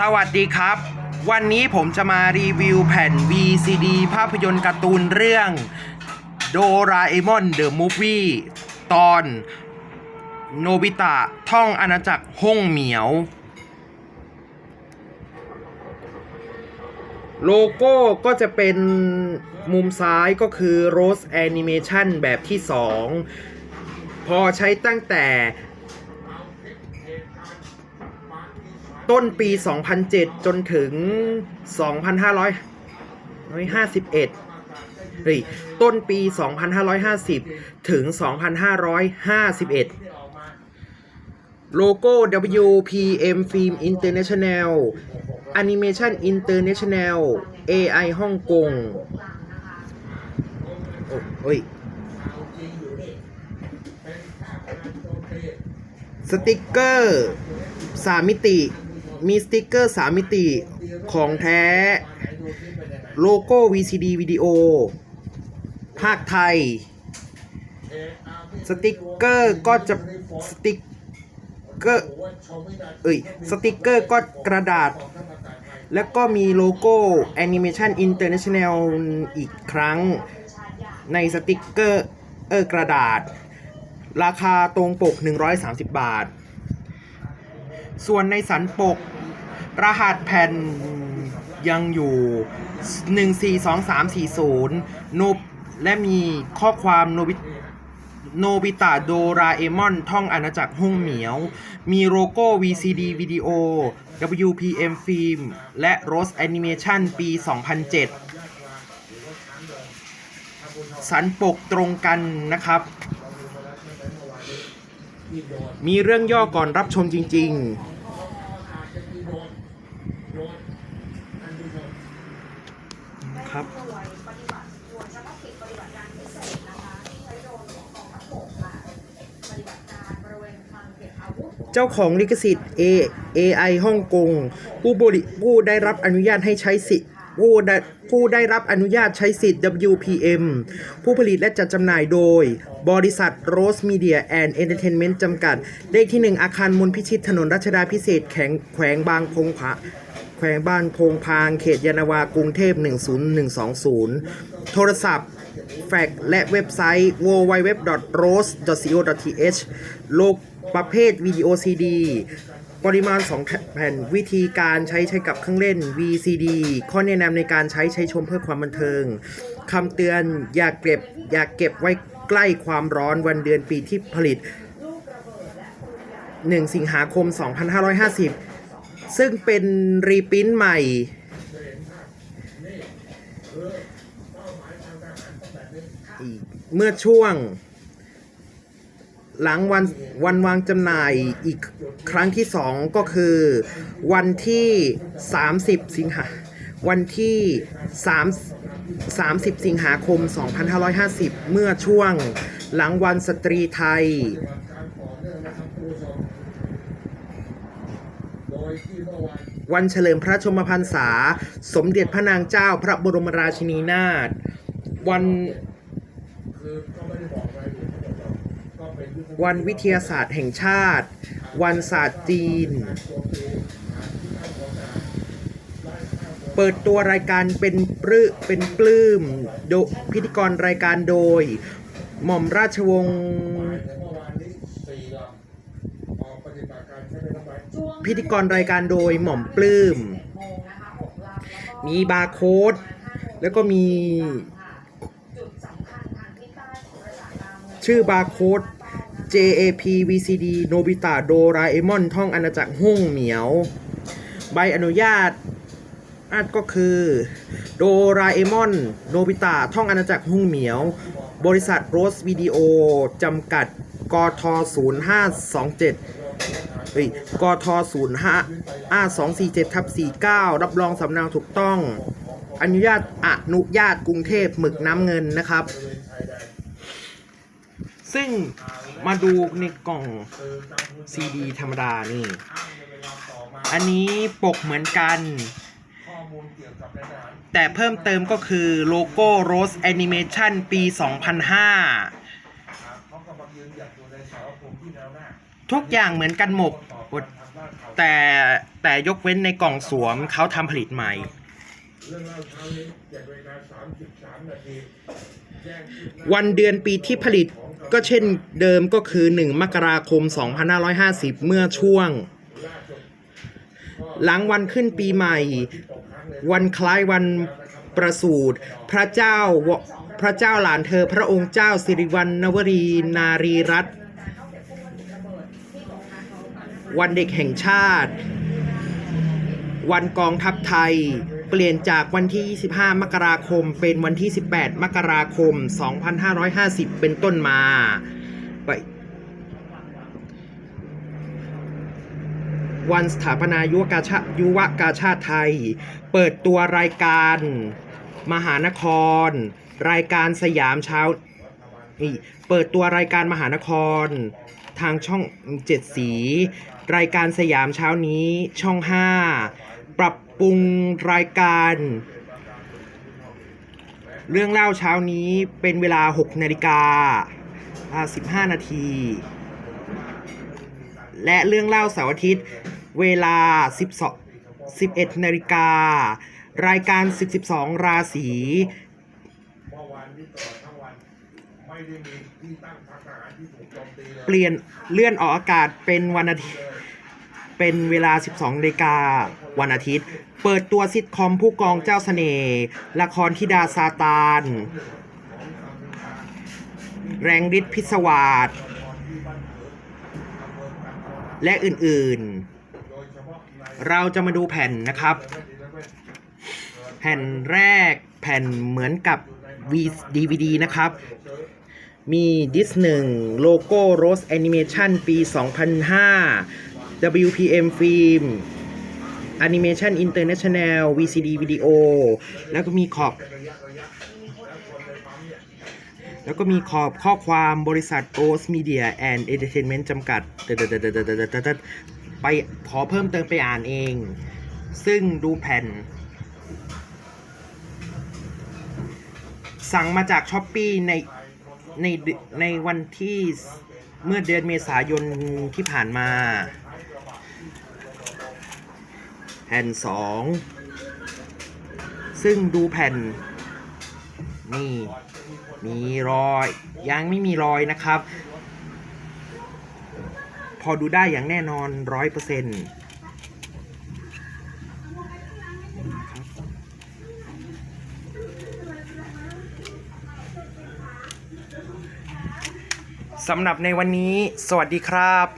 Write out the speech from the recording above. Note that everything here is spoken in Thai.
สวัสดีครับ วันนี้ผมจะมารีวิวแผ่น VCD ภาพยนตร์การ์ตูนเรื่องโดราเอมอนเดอะมูฟวี่ตอน โนบิตะท่องอาณาจักรห้องเหมียว โลโก้ก็จะเป็นมุมซ้ายก็คือ Rose Animation แบบที่ 2 พอใช้ตั้งแต่ ต้นปี 2007 จนถึง 2,551เฮ้ยต้นปี 2,550 ถึง 2,551 โลโก้ WPM Film International Animation International AI ฮ่องกงโอ้ยสติกเกอร์สามมิติ มีสติกเกอร์สามมิติของแท้ โลโก้ VCD วิดีโอ ภาคไทย สติกเกอร์ก็จะสติกเกอร์เอ้ยสติกเกอร์ก็กระดาษ แล้วก็มีโลโก้ Animation International อีกครั้ง ในสติกเกอร์เออกระดาษ ราคาตรงปก 130 บาท ส่วนในสันปก รหัสแผ่นยังอยู่ 142340 โนบและมีข้อความโนบิโนบิตะโดราเอมอนท่องอาณาจักรห้องเหมียว มีโลโก้ VCD วิดีโอ WPM ฟิล์มและ Rose Animation ปี 2007 สันปกตรงกันนะครับ มีเรื่องย่อก่อนรับชมจริง ๆ ครับเจ้าของลิขสิทธิ์ A AI ฮ่องกงผู้บริผู้ได้รับอนุญาตให้ใช้สิทธิ์ ผู้ได้ผู้ได้รับอนุญาตใช้สิทธิ์ WPM ผู้ผลิตและจัดจำหน่ายโดย บริษัท Rose Media and Entertainment จำกัด เลขที่ 1 อาคารมนพิชิตถนนรัชดาพิเศษแขวงแขวงบางพงผาแขวงบ้านพงพาง เขตยานาวากรุงเทพ 10120 โทรศัพท์ แฟกซ์และเว็บไซต์ www.rose.co.th โลกประเภทวิดีโอซีดี ปริมาณ 2 แผ่นวิธีการใช้ใช้กับเครื่องเล่น VCD ข้อแนะนำในการใช้ใช้ชมเพื่อความบันเทิงคำเตือนอย่าเก็บอย่าเก็บไว้ใกล้ความร้อนวันเดือนปีที่ผลิต 1 สิงหาคม 2550 ซึ่งเป็นรีปรินท์ใหม่ เมื่อช่วง หลังวันวันวางจำหน่ายอีกครั้งที่สองก็คือ วันที่ 30 สิงหาวันที่3 30 สิงหาคม 2550 เมื่อช่วงหลังวันสตรีไทย วันเฉลิมพระชมพรรษา สมเด็จพระนางเจ้าพระบรมราชินีนาถวัน วันวิทยาศาสตร์แห่งชาติ วันศาสตร์จีน เปิดตัวรายการเป็นปลื้เป็นปลื้มโดพิธีกรรายการโดย หม่อมราชวงศ์พิธีกรรายการโดยหม่อมปลื้ม มีบาร์โค้ด แล้วก็มี ชื่อบาร์โค้ด JAP VCD โนบิตะโดราเอมอนท่องอาณาจักรห้องเหมียว ใบอนุญาตอาจก็คือ โดราเอมอนโนบิตะท่องอาณาจักรห้องเหมียว บริษัทโรสวิดีโอจำกัดกท0527เฮ้ยกท05 247ทับ49 รับรองสำเนาถูกต้อง อนุญาตอนุญาตกรุงเทพหมึกน้ำเงินนะครับ ซึ่งมาดูในกล่องซีดีธรรมดานี่ อันนี้ปกเหมือนกัน แต่เพิ่มเติมก็คือโลโก้ Rose Animation ปี 2005 ทุกอย่างเหมือนกันหมด แต่แต่ยกเว้นในกล่องสวมเขาทำผลิตใหม่ เรื่องเล่าเช้านี้เจ็ดนาฬิกาสามสิบสามนาทีแจ้งคืบหาวันเดือนปีที่ผลิตก็เช่นเดิมก็คือ 1 มกราคม 2550 เมื่อช่วง ล่าสุดหลังวันขึ้นปีใหม่ ตกค้างเลยวันคล้ายวันประสูติพระเจ้าวพระเจ้าหลานเธอ พระองค์เจ้าสิริวัณณวรีนารีรัตน์วันเด็กแห่งชาติ วันกองทัพไทย เปลี่ยนจากวันที่ 25 มกราคม เป็นวันที่ 18 มกราคม 2550 เป็นต้นมาไปวันสถาปนายุวกาชายุวกาชาติไทย เปิดตัวรายการ มหานคร รายการสยามเช้านี่เปิดตัวรายการมหานคร ทางช่องเจ็ดสี รายการสยามเช้านี้ช่อง5 ปรับปรุงรายการ เรื่องเล่าเช้านี้เป็นเวลา 6 นาฬิกา 15 นาที และเรื่องเล่าเสาร์อาทิตย์เวลา 12 11 นาฬิกา รายการ 12 ราศีเปลี่ยนเลื่อนออกอากาศเป็นวันอาทิตย์ เป็นเวลา 12นาฬิกาวันอาทิตย์ เปิดตัวซิทคอมผู้กองเจ้าเสน่ห์ละครธิดาซาตาน แรงฤทธิ์พิศวาสและอื่นๆ เราจะมาดูแผ่นนะครับ แผ่นแรกแผ่นเหมือนกับ V DVD นะครับ มีดิสหนึ่งโลโก้ Rose Animation ปี 2005 WPM Film Animation International VCD Video แล้วก็มีขอบ แล้วก็มีขอบข้อความบริษัท Rose Media and Entertainment จำกัด ไปขอเพิ่มเติมไปอ่านเอง ซึ่งดูแผ่น สั่งมาจากช้อปปีในในในวันที่เมื่อเดือนเมษายนที่ผ่านมา แผ่นสองซึ่งดูแผ่น นี่ มีรอย ยังไม่มีรอยนะครับ พอดูได้อย่างแน่นอนร้อยเปอร์เซ็นต์สำหรับในวันนี้ สวัสดีครับ